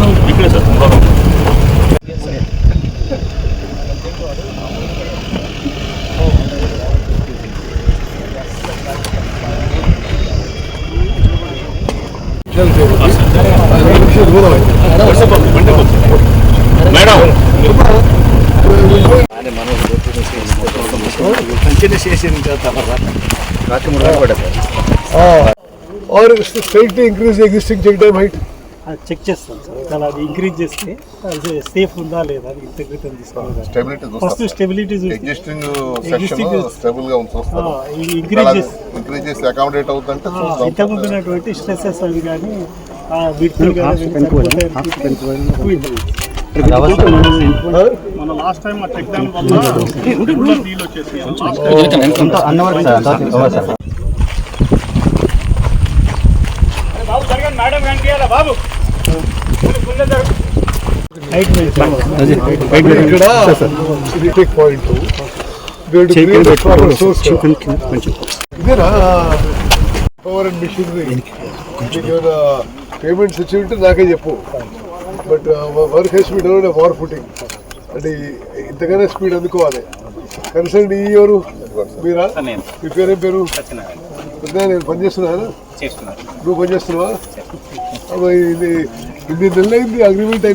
इकडे सर और straight increase existing check dam height check చేస్తాం సార్. చాలా అది ఇంక్రీజ్ చేస్తే అది సేఫ్ ఉందా లేదా అని ఇంటిగ్రిటీ తీసుకోవాలి స్టెబిలిటీ ఫస్ట్ స్టెబిలిటీ చూసి ఎగ్జిస్టింగ్ స్టేబుల్గా ఇంక్రీజ్ చేసి ఇంక్రీజ్ చేసి అకామిడేట్ అవుతుందంటే ఇంతకుముందు ఉన్నటువంటి స్ట్రెసెస్ అవి కానీ మన లాస్ట్ టైం ఆ చెక్ డ్యామ్ వల్ల నీళ్ళు వచ్చేసి అన్నవరకు సార్ బాబు. ఇక్కడ టేక్ పాయింట్ ఇదేనా పవర్ అండ్ మిషనరీ ఏమైనా పేమెంట్స్ వచ్చి ఉంటే నాకే చెప్పు but work high speed down war footing అంటే ఇంతగానే స్పీడ్ అందుకోవాలి కన్సర్న్ ఈ ఎవరు మీరా మీ పేరేం పేరు నేను పనిచేస్తున్నాను నువ్వు పనిచేస్తున్నావా ఇది ఇన్ని నెలలైంది అగ్రిమెంట్